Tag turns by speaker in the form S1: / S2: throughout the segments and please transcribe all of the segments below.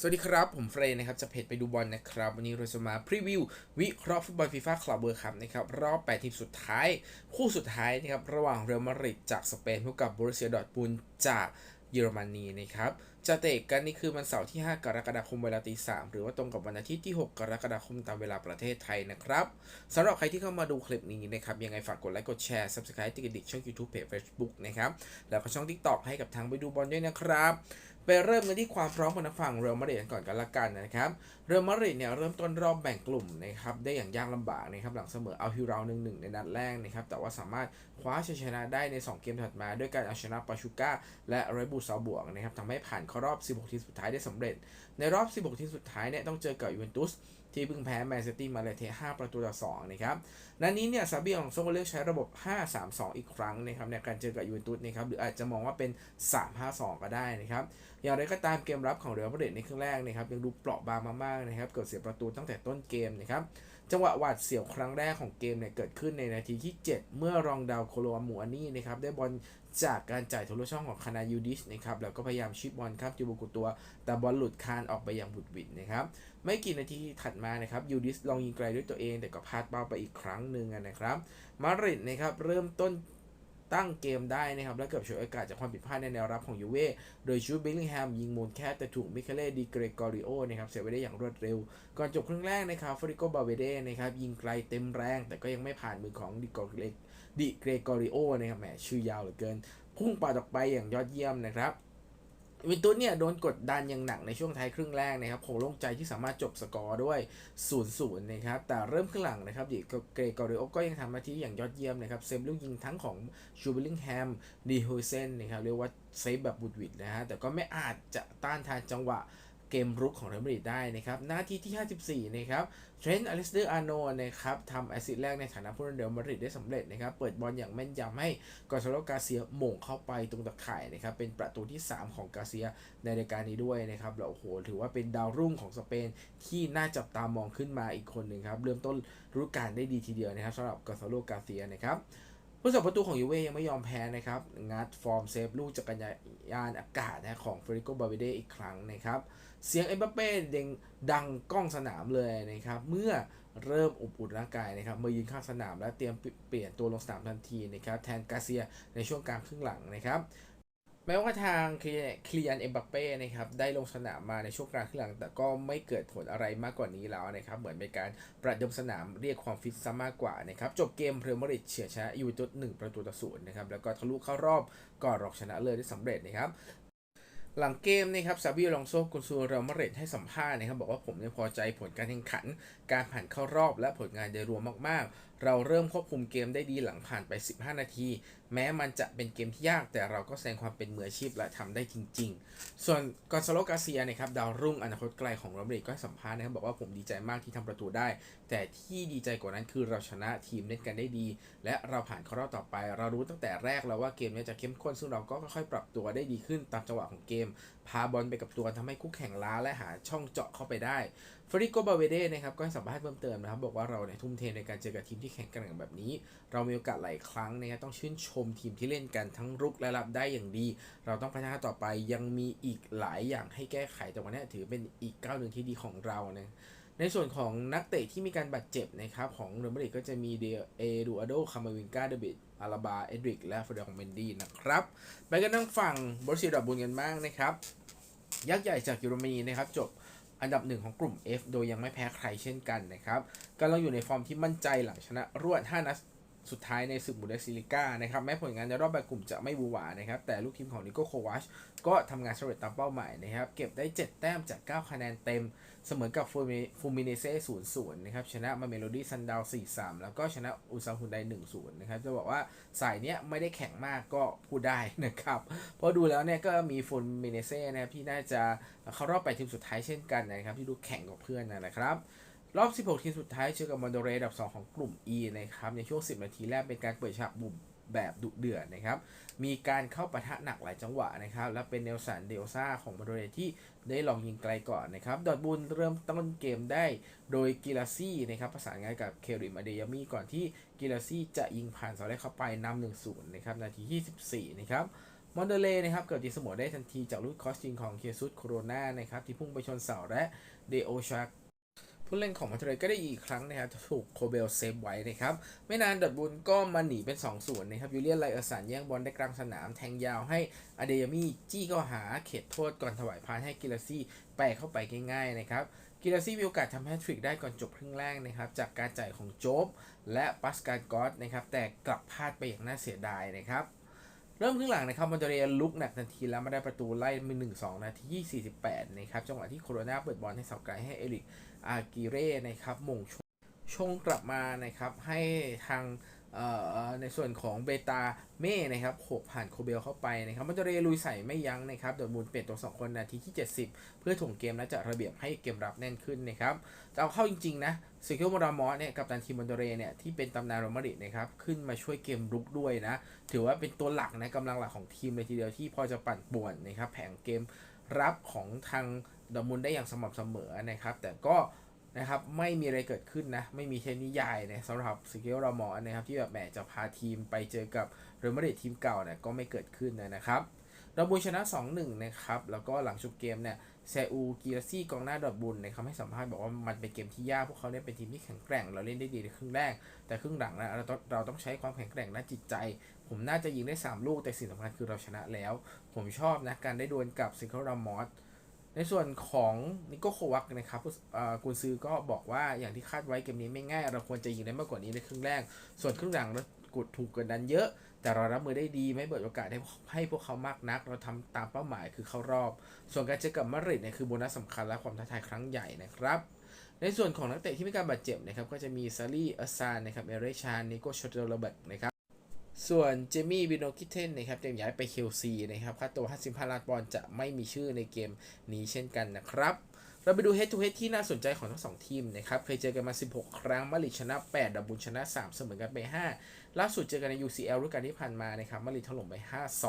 S1: สวัสดีครับ ผมเฟรนนะครับ จะเพจไปดูบอลนะครับ วันนี้เราจะมาพรีวิว วิเคราะห์ฟุตบอลฟีฟ่าคลับเบอร์คัพนะครับ รอบ 8 ทีมสุดท้าย คู่สุดท้ายนะครับ ระหว่างเรอัลมาดริดจากสเปนพบกับบรูเซียดอร์ทบุนจากเยอรมนีนะครับจะเตะกันนี่คือวันเสาร์ที่ 5 กรกฎาคมเวลาตี3หรือว่าตรงกับวันอาทิตย์ที่ 6 กรกฎาคมตามเวลาประเทศไทยนะครับสำหรับใครที่เข้ามาดูคลิปนี้นะครับ ยังไงฝากกดไลค์กดแชร์ Subscribe ติดกระดิ่งช่อง YouTube เพจ Facebook นะครับ แล้วก็ช่อง TikTok ให้กับทางไปดูบอลด้วยนะครับไปเริ่มกันที่ความพร้อมของนักฝั่งเรอัลมาดริดกันก่อนกันละกันนะครับเรอัลมาดริดเนี่ยเริ่มต้นรอบแบ่งกลุ่มนะครับได้อย่างยากลำบากนะครับหลังเสมอเอาฮิวราหนึ่งหนึ่งในนัดแรกนะครับแต่ว่าสามารถคว้าชัยชนะได้ใน 2 เกมถัดมา ด้วยการเอาชนะปาชูก้าและเรบูซาบวกนะครับทำให้ผ่านเข้ารอบ 16 ทีมสุดท้ายได้สำเร็จ ในรอบ 16 ทีมสุดท้ายเนี่ยต้องเจอกับยูเวนตุสที่เพิ่งแพ้แมนซิตี้มาเลเท5ประตูต่อ 2 นะครับนัดนี้เนี่ยซาบิอองโซเลือกใช้ระบบ 5-3-2 อีกครั้งนะครับในการเจอกับยูเวนตุสนะครับหรืออาจจะมองว่าเป็น 3-5-2 ก็ได้นะครับ อย่างไรก็ตามเกมรับของเรอัลมาดริดในครึ่งแรกนะครับยังดูเปราะบางมากๆนะครับเกิดเสียประตูตั้งแต่ต้นเกมนะครับจังหวะหวาดเสียวครั้งแรกของเกมเนี่ยเกิดขึ้นในนาทีที่ 7 เมื่อรองดาวโคโลอามูอานี่นะครับได้บอลจากการจ่ายทะลุช่องของคานายูดิชนะครับแล้วก็พยายามชิปบอลครับจูบุกุตัว แต่บอลหลุดคานออกไปอย่างบุดหวิดนะครับ ไม่กี่นาทีถัดมานะครับยูดิชลองยิงไกลด้วยตัวเอง แต่ก็พลาดเป้าไปอีกครั้งหนึ่งนะครับ มาริดนะครับเริ่มต้นตั้งเกมได้นะครับ และเกือบฉวยโอกาสจากความผิดพลาดในแนวรับของยูเว่โดยชูบิลลิงแฮมยิงมูลแค่แต่ถูกมิเคเล่ดีเกรกอริโอนะครับเสียไปได้อย่างรวดเร็ว ก่อนจบครึ่งแรกนะครับฟริโกบาเวเดนะครับยิงไกลเต็มแรง แต่ก็ยังไม่ผ่านมือของดิกอริ ดิเกรกอริโอนะครับแหมชื่อยาวเหลือเกิน พุ่งปาดออกไปอย่างยอดเยี่ยมนะครับวินตุสเนี่ยโดนกดดันอย่างหนักในช่วงท้ายครึ่งแรกนะครับคงโล่งใจที่สามารถจบสกอร์ด้วย0-0นะครับ แต่เริ่มครึ่งหลังนะครับดิเกรกอริโอก็ยังทำหน้าที่อย่างยอดเยี่ยมนะครับ เซฟลูกยิงทั้งของชูเบลิงแฮมดีโฮเซนนะครับ เรียกว่าเซฟแบบบุดวิดนะฮะ แต่ก็ไม่อาจจะต้านทานจังหวะ เกมรุกของเรอัลมาดริดได้นะครับนาทีที่ 54 นะครับเทรนต์อลิสเดอร์อาร์โนนะครับทำแอสซิสต์แรกในฐานะผู้เล่นเรอัลมาดริดได้สำเร็จนะครับ เปิดบอลอย่างแม่นยำให้กอซาโลกาเซียหม่งเข้าไปตรงตะข่ายนะครับ เป็นประตูที่ 3 ของกาเซียในรายการนี้ด้วยนะครับแล้วโอ้โห ถือว่าเป็นดาวรุ่งของสเปนที่น่าจับตามองขึ้นมาอีกคนหนึ่งครับ เริ่มต้นฤดูกาลได้ดีทีเดียวนะครับสำหรับกอซาโลกาเซียนะครับ ผู้สับประตูของยูเว่ยังไม่ยอมแพ้นะครับ งัดฟอร์มเซฟลูกจักรยานอากาศนะของเฟริโกบาเวเดอีกครั้งนะครับ เสียงเอ็มบัปเป้เด้งดังกล้องสนามเลยนะครับ เมื่อเริ่มอบอุ่นร่างกายนะครับมายืนข้างสนามและเตรียมเปลี่ยนตัวลงสนามทันทีนะครับ แทนกาเซียในช่วงกลางครึ่งหลังนะครับ แม้ว่าทางคลียันเอ็มบัปเป้นะครับได้ลงสนามมาในช่วงกลางครึ่งหลัง แต่ก็ไม่เกิดผลอะไรมากกว่านี้แล้วนะครับเหมือนเป็นการประดมสนามเรียกความฟิตซะมากกว่านะครับจบเกมเรอัลมาดริดเฉือนชนะยูเวนตุสหนึ่งประตูต่อศูนย์นะครับแล้วก็ทะลุเข้ารอบก่อนรองชนะเลยได้สำเร็จนะครับหลังเกมนะครับซาบิโอลองโซกุนซูเรอัลมาดริดให้สัมภาษณ์นะครับบอกว่าผมเนี่ยพอใจผลการแข่งขัน การผ่านเข้ารอบและผลงานโดยรวมมากๆ เราเริ่มควบคุมเกมได้ดีหลังผ่านไป 15 นาที แม้มันจะเป็นเกมที่ยาก แต่เราก็แสดงความเป็นมืออาชีพและทำได้จริง ๆ ส่วนกอนซาโลกาเซียนะครับดาวรุ่งอนาคตไกลของรอมาดริก็สัมภาษณ์นะครับบอกว่าผมดีใจมากที่ทำประตูได้ แต่ที่ดีใจกว่านั้นคือเราชนะทีมเล่นกันได้ดี และเราผ่านเข้ารอบต่อไป เรารู้ตั้งแต่แรกแล้วว่าเกมนี้จะเข้มข้นซึ่งเราก็ค่อยๆปรับตัวได้ดีขึ้นตามจังหวะของเกม พาบอลไปกับตัวทำให้คู่แข่งล้าและหาช่องเจาะเข้าไปได้ ฟริโกบาเวเดนะครับก็ให้สัมภาษณ์เพิ่มเติมนะครับบอกว่าเราเนี่ยทุ่มเทในการเจอกับทีมที่แข่งกันแบบนี้ เรามีโอกาสหลายครั้งนะครับต้องชื่นชมทีมที่เล่นกันทั้งรุกและรับได้อย่างดี เราต้องพัฒนาต่อไปยังมีอีกหลายอย่างให้แก้ไขแต่วันนี้ถือเป็นอีกก้าวหนึ่งที่ดีของเรานะในส่วนของนักเตะที่มีการบาดเจ็บนะครับของเรอัลมาดริดก็จะมีเดเอดูอาโดคามาวินกาเดบิดอาราบาเอดริก และฟเดของเมนดี้นะครับไปกันทั้งฝั่งบรูเซียดอร์ทบุนกันบ้างนะครับยักษ์ใหญ่จากเยอรมนีนะครับจบ อันดับหนึ่งของกลุ่ม F โดยยังไม่แพ้ใครเช่นกันนะครับกำลังอยู่ในฟอร์มที่มั่นใจหลังชนะรวด 5 นัด สุดท้ายในศึกบุนเดสลิก้านะครับแม้ผลงานในรอบแบ่งกลุ่มจะไม่บูหวานะครับ แต่ลูกทีมของนิโก้โควัชก็ทำงานสำเร็จตามเป้าหมายนะครับ เก็บได้ 7 แต้มจาก 9 คะแนนเต็ม เสมอกับฟูมิเนเซ่0-0นย์ศูนย์นะครับ ชนะมาเมโลดี้ซันดาว4-3แล้วก็ชนะอุซาฮุนได1-0นะครับ จะบอกว่าสายเนี้ยไม่ได้แข็งมากก็พูดได้นะครับ เพราะดูแล้วเนี่ยก็มีฟูมิเนเซ่นะครับที่น่าจะเข้ารอบไปทีมสุดท้ายเช่นกันนะครับ ที่ดูแข่งกับเพื่อนนะครับ รอบ 16 ทีมสุดท้ายเจอกับมอนโดเรดับ 2 ของกลุ่ม E นะครับในช่วง 10 นาทีแรกเป็นการเปิดฉากบุบแบบดุเดือดนะครับ มีการเข้าปะทะหนักหลายจังหวะนะครับ และเป็นเนลสันเดลซาของมอนโดเรที่ได้ลองยิงไกลก่อนนะครับ ดอดบุลเริ่มต้นเกมได้โดยกิลาซี่นะครับประสานงานกับเคริมอเดยามีก่อนที่กิลาซี่จะยิงผ่านเสาแรกเข้าไปนำ1-0นะครับนาทีที่14นะครับมอนเดเลนะครับเกิดตีเสมอได้ทันทีจากลูกคอสจิงของเคซุสโคโรนานะครับที่พุ่งไปชนเสาและเดโอชัก ผู้เล่นของมอนเทเรก็ได้อีกครั้งนะครับถูกโคเบลเซฟไว้นะครับ ไม่นานดอทบุนก็มาหนีเป็น2ส่วนนะครับยูเลียนไลเออร์สันแย่งบอลได้กลางสนามแทงยาวให้อเดยามีจี้เข้าหาเขตโทษก่อนถวายพานให้กิลาซี่แปะเข้าไปง่ายๆนะครับกิลาซี่มีโอกาสทำแฮตทริกได้ก่อนจบครึ่งแรกนะครับจากการจ่ายของโจ๊บและปัสกาลกอสนะครับแต่กลับพลาดไปอย่างน่าเสียดายนะครับเริ่มครึ่งหลังนะครับมอนเตเรลุกหนักทันทีแล้วมาได้ประตูไล่มือ1 2นาที48นะครับจังหวะที่โคโรนาเปิดบอลให้เสาไกลให้เอริก อากิเร่นะครับมงชงชงกลับมานะครับให้ทางในส่วนของเบตาเม่นะครับโขกผ่านโคเบลเข้าไปนะครับมอนเตเรลุยใส่ไม่ยั้งนะครับโดยมูลเปลี่ยนตัว2คนนาทีที่ 70 เพื่อถ่วงเกมและจัดระเบียบให้เกมรับแน่นขึ้นนะครับแต่เอาเข้าจริง ๆ นะซิเคิลมรามอสเนี่ยกับตันทีมมอนเตเรเนี่ยที่เป็นตำนานโรมารินะครับขึ้นมาช่วยเกมรุกด้วยนะ ถือว่าเป็นตัวหลักนะกำลังหลักของทีมเลยทีเดียวที่พอจะปั่นป่วนนะครับแผงเกมรับของทาง ดอมุนได้อย่างสม่ำเสมอนะครับ แต่ก็นะครับไม่มีอะไรเกิดขึ้นนะ ไม่มีเทนนิยายนะสำหรับสเกลรามอนะครับ ที่แบบแหมจะพาทีมไปเจอกับเรอัลมาดริดทีมเก่าเนี่ยก็ไม่เกิดขึ้นนะครับดอมุนชนะ 2-1 นะครับ แล้วก็หลังจบเกมเนี่ยเซอูกีราซี่กองหน้าดอร์ทบุนนะครับให้สัมภาษณ์บอกว่ามันเป็นเกมที่ยากพวกเขาเนี่ยเป็นทีมที่แข็งแกร่ง เราเล่นได้ดีในครึ่งแรก แต่ครึ่งหลังนะเราต้องเราต้องใช้ความแข็งแกร่งด้านจิตใจ ผมน่าจะยิงได้ 3 ลูกแต่สิ่งสำคัญคือเราชนะแล้ว ผมชอบนะการได้ดวลกับซิงเกิลรามอส ในส่วนของนิโกโควักนะครับกุนซือก็บอกว่าอย่างที่คาดไว้เกมนี้ไม่ง่าย เราควรจะยิงได้มากกว่านี้ในครึ่งแรก ส่วนครึ่งหลังเรากดถูกกดดันเยอะ แต่เรารับมือได้ดีไม่เปิดโอกาสให้ให้พวกเขามากนัก เราทำตามเป้าหมายคือเข้ารอบ ส่วนการเจอกับมาริดเนี่ยคือโบนัสสำคัญและความท้าทายครั้งใหญ่นะครับในส่วนของนักเตะที่มีการบาดเจ็บนะครับก็จะมีซารีอัสซานนะครับเอเรชานนิโกชอตเตอร์เบิร์กนะครับ ส่วนเจมี่บินโนกิเทนนะครับเตรียมย้ายไปเคลซีนะครับค่าตัว 55 ล้านปอนด์จะไม่มีชื่อในเกมนี้เช่นกันนะครับ เราไปดู head to head ที่น่าสนใจของทั้งสองทีมนะครับ เคยเจอกันมา 16 ครั้งมาดริดชนะ 8ดับบุญชนะ 3 เสมอกันไป 5 ล่าสุดเจอกันใน UCL ฤดูกาลที่ผ่านมานะครับมาริดถล่มไป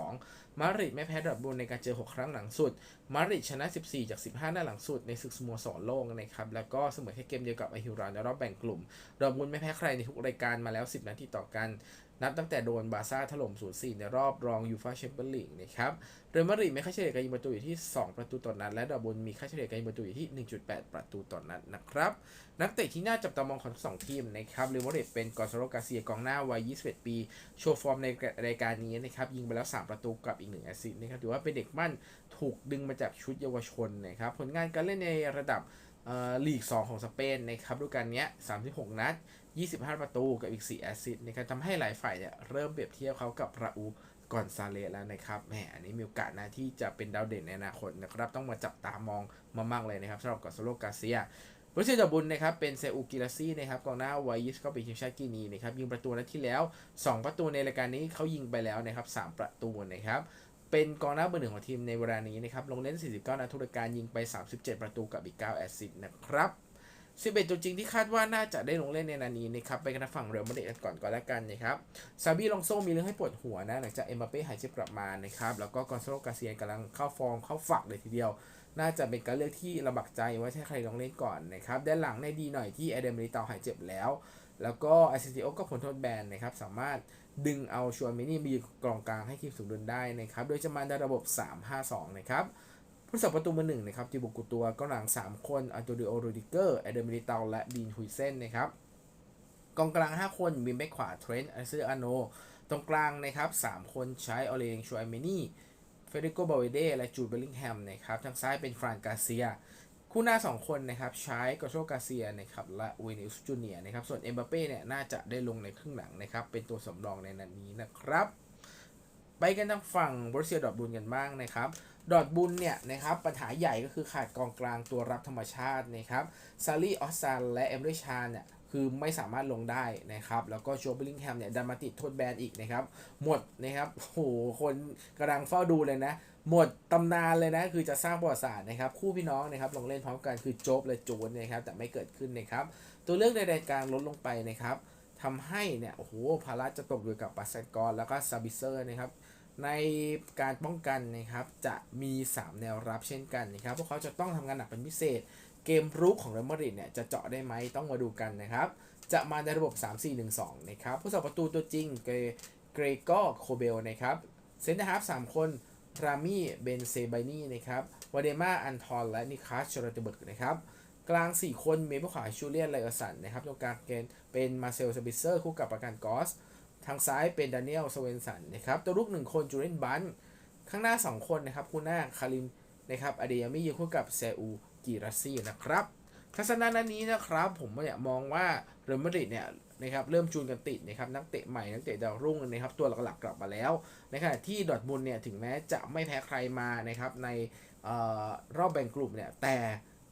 S1: 5-2 มาริดไม่แพ้ดับบุญในการเจอ 6 ครั้งหลังสุด มาริดชนะ 14 จาก 15 หน้าหลังสุดในศึกสโมสรโลกนะครับแล้วก็เสมอแค่เกมเดียวกับไอฮิรานในรอบแบ่งกลุ่มดับบุญไม่แพ้ใครในทุกรายการมาแล้ว 10นัดติดต่อกันนับตั้งแต่โดนบาซ่าถล่ม 0-4 ในรอบรองยูฟาแชมเปี้ยนลีกนะครับ เรอัลมาดริดมีค่าเฉลี่ยการยิงประตูอยู่ที่ 2 ประตูต่อนัด และดอร์ทมุนด์มีค่าเฉลี่ยการยิงประตูอยู่ที่ 1.8 ประตูต่อนัดนะครับ นักเตะที่น่าจับตามองของสองทีมนะครับ เรอัลมาดริดเป็นกอซาโลกาเซียกองหน้าวัย21 ปี โชว์ฟอร์มในรายการนี้นะครับยิงไปแล้ว 3 ประตูกับอีก 1 แอสซิสต์นะครับถือว่าเป็นเด็กมั่นถูกดึงมาจากชุดเยาวชนนะครับผลงานการเล่นในระดับลีก 2 ของสเปนนะครับฤดูกาลนี้ 36 นัด 25 ประตูกับอีก 4 แอสซิสต์นะครับทำให้หลายฝ่ายเนี่ยเริ่มเปรียบเทียบเขากับราอูก่อนซาเลสแล้วนะครับ แหม อันนี้มีโอกาสนะที่จะเป็นดาวเด่นในอนาคตนะครับ ต้องมาจับตามองมามากเลยนะครับสำหรับกอสโลกาเซีย บรูเซียดอร์บุนนะครับเป็นเซอูกิราซี่นะครับกองหน้าวัยยี่สิบก็เป็นทีมชาติกีนีนะครับยิงประตูนัดที่แล้ว 2 ประตูในรายการนี้เขายิงไปแล้วนะครับ3ประตูนะครับเป็นกองหน้าเบอร์หนึ่งของทีมในเวลานี้นะครับลงเล่น 49นัดทุกรายการยิงไป 37 ประตูกับอีก 9 แอสซิสต์นะครับ11ตัวจริงที่คาดว่าน่าจะได้ลงเล่นในนานี้นะครับไปกันฝั่งเรอัลมาดริดกันก่อนก่อนแล้วกันนะครับซาบีลองโซมีเรื่องให้ปวดหัวนะหลังจากเอ็มบัปเป้หายเจ็บกลับมานะครับแล้วก็กอนซาโลกาเซียนกำลังเข้าฟอร์มเข้าฝักเลยทีเดียว น่าจะเป็นการเลือกที่ลำบากใจว่าให้ใครลงเล่นก่อนนะครับด้านหลังในดีหน่อยที่เอเดนเมริตาหายเจ็บแล้ว แล้วก็ไอซิติโอก็ผลโทษแบนนะครับสามารถดึงเอาชวนมินี่มายืนกองกลางให้ทีมสูงเดินได้นะครับโดยจะมาในระบบ 3-5-2 นะครับผู้สับประตูมือหนึ่งนะครับจิบุกุตัวก็หลัง 3 คนอันโตดิโอโรดิเกอร์เอเดนเมริตาและดีนฮุยเซนนะครับกองกลาง 5 คนมีแบ็คขวาเทรนต์อาร์เซอร์อโนตรงกลางนะครับ3คนใช้ออเลงชูอเมนี่ เฟเดโกบาเวเดและจูดเบลลิงแฮมนะครับทางซ้ายเป็นฟรานกาเซีย คู่หน้า 2 คนนะครับใช้กอโชกาเซียนะครับและวินิสจูเนียนะครับส่วนเอ็มบัปเป้เนี่ยน่าจะได้ลงในครึ่งหลังนะครับเป็นตัวสำรองในนัดนนี้นะครับ ไปกันทางฝั่งบรูเซียดอร์ทบุนกันบ้างนะครับดอร์ทบุนเนี่ยนะครับปัญหาใหญ่ก็คือขาดกองกลางตัวรับธรรมชาตินะครับซารีออสซานและเอมเรชานเนี่ย คือไม่สามารถลงได้นะครับ แล้วก็โจเบลลิงแฮมเนี่ยดันมาติดโทษแบนอีกนะครับ หมดนะครับโอ้โหคนกำลังเฝ้าดูเลยนะ หมดตำนานเลยนะ คือจะสร้างประวัติศาสตร์นะครับ คู่พี่น้องนะครับลงเล่นพร้อมกันคือโจ๊บและจูนนะครับ แต่ไม่เกิดขึ้นนะครับ ตัวเลือกในรายการลดลงไปนะครับทำให้เนี่ยโอ้โหภาระจะตกอยู่กับปัสเซกรแล้วก็ซาบิเซอร์นะครับในการป้องกันนะครับจะมี 3 แนวรับเช่นกันนะครับพวกเขาจะต้องทำงานหนักเป็นพิเศษ เกมรุกของเรอัลมาดริดเนี่ยจะเจาะได้ไหมต้องมาดูกันนะครับ จะมาในระบบ 3-4-1-2 นะครับผู้สับประตูตัวจริงเกรเกรกอร์โคเบลนะครับเซนเตอร์ฮาร์ฟสามคนรามี่เบนเซไบนีนะครับวาเดมาอันทอนและนิคัสชอร์เตเบิร์กนะครับกลาง 4 คนเมเปิลขวาชูเลียนไลอสันนะครับตรงกลางเกนเป็นมาเซลสปิเซอร์คู่กับประกันกอส ทางซ้ายเป็นดานิเอลสเวนสันนะครับตัวรุก 1 คนจูเรนบันข้างหน้า 2 คนนะครับคู่หน้าคาริม นะครับอเดยามิยืนคู่กับเซอูกิรัสซี่นะครับ ทัศนะนั้นนี้นะครับผมเนี่ยมองว่าเรอัลมาดริดเนี่ยนะครับเริ่มจูนกันติดนะครับนักเตะใหม่นักเตะดาวรุ่งนะครับตัวหลักๆกลับมาแล้ว ในขณะที่ดอทมุนเนี่ยถึงแม้จะไม่แพ้ใครมานะครับในออรอบแบ่งกลุ่มเนี่ยแต่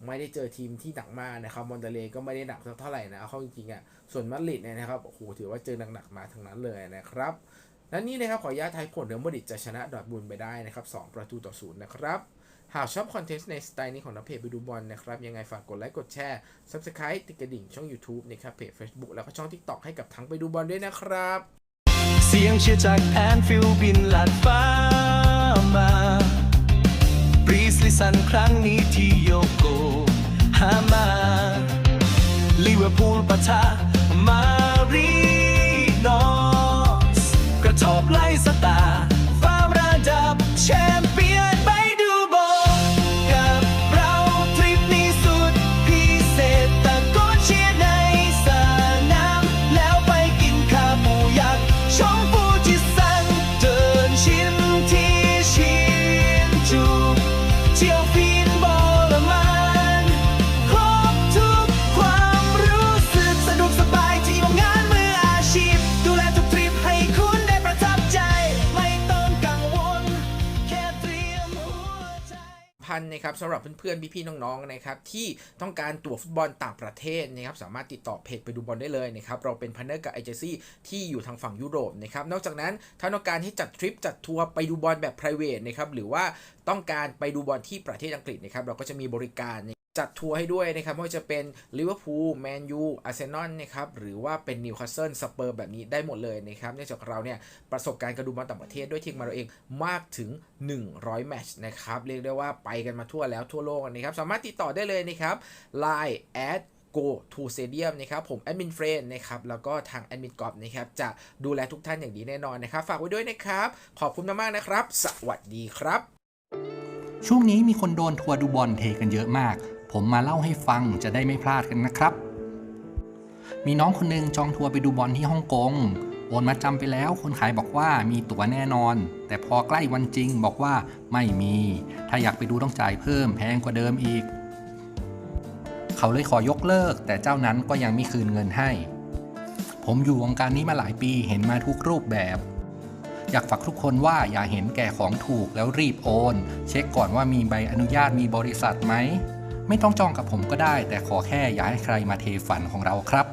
S1: ไม่ได้เจอทีมที่หนักมากนะครับมอนเตเลก็ไม่ได้หนักเท่าไหร่นะเอาเข้าจริงๆอะส่วนมาดริดเนี่ยนะครับโอ้โหถือว่าเจอหนักๆมาทั้งนั้นเลยนะครับและนี่นะครับขออนุญาตทายผลเรอัลมาดริดจะชนะดอทมุนไปได้นะครับ2ประตูต่อศูนย์นะครับ หากชอบคอนเทนต์ในสไตล์นี้ของนักเพจไปดูบอลนะครับ ยังไงฝากกดไลค์กดแชร์ Subscribe ติดกระดิ่งช่อง YouTube นะครับเพจ Facebook แล้วก็ช่อง TikTok ให้กับทั้งไปดูบอลด้วยนะครับ
S2: เสียงเชียร์จากแอนฟิลบินลัดฟ้ามาบรีสลิสันครั้งนี้ที่โยโกฮามาลิเวอร์พูลปะทะมารีนอสกระทบไล่สต เพันนะครั
S1: บสำหรับเพื่อนๆ พี่ๆ น้องๆ นะครับที่ต้องการตั๋วฟุตบอลต่างประเทศนะครับสามารถติดต่อเพจไปดูบอลได้เลยนะครับเราเป็นพันเนอร์กับเอเจซี่ที่อยู่ทางฝั่งยุโรปนะครับนอกจากนั้นถ้าต้องการให้จัดทริปจัดทัวร์ไปดูบอลแบบ p r i v a t นะครับหรือว่าต้องการไปดูบอลที่ประเทศอังกฤษนะครับเราก็จะมีบริการ จัดทัวร์ให้ด้วยนะครับไม่ว่าจะเป็นลิเวอร์พูลแมนยูอาร์เซนอลนะครับหรือว่าเป็นนิวคาสเซิลสเปอร์แบบนี้ได้หมดเลยนะครับเนื่องจากเราเนี่ยประสบการณ์การดูบอลต่างประเทศด้วยทีมมาเราเองมากถึง 100 แมตช์นะครับเรียกได้ว่าไปกันมาทั่วแล้วทั่วโลกนะครับสามารถติดต่อได้เลยนะครับ Line at go to stadium นะครับผมแอดมินเฟรนนะครับแล้วก็ทางแอดมินกอบนะครับจะดูแลทุกท่านอย่างดีแน่นอนนะครับ ฝากไว้ด้วยนะครับ ขอบคุณมากๆนะครับ สวัสดีครับ
S3: ช่วงนี้มีคนโดนทัวร์ดูบอลเทกันเยอะมาก ผมมาเล่าให้ฟังจะได้ไม่พลาดกันนะครับ มีน้องคนหนึงจองทัวร์ไปดูบอลที่ฮ่องกง โอนมาจำไปแล้ว คนขายบอกว่ามีตั๋วแน่นอน แต่พอใกล้วันจริงบอกว่าไม่มี ถ้าอยากไปดูต้องจ่ายเพิ่มแพงกว่าเดิมอีก เขาเลยขอยกเลิก แต่เจ้านั้นก็ยังไม่คืนเงินให้ ผมอยู่วงการนี้มาหลายปีเห็นมาทุกรูปแบบอยากฝากทุกคนว่าอย่าเห็นแก่ของถูกแล้วรีบโอน เช็คก่อนว่ามีใบอนุญาตมีบริษัทไหม ไม่ต้องจองกับผมก็ได้ แต่ขอแค่อย่าให้ใครมาเทฝันของเราครับ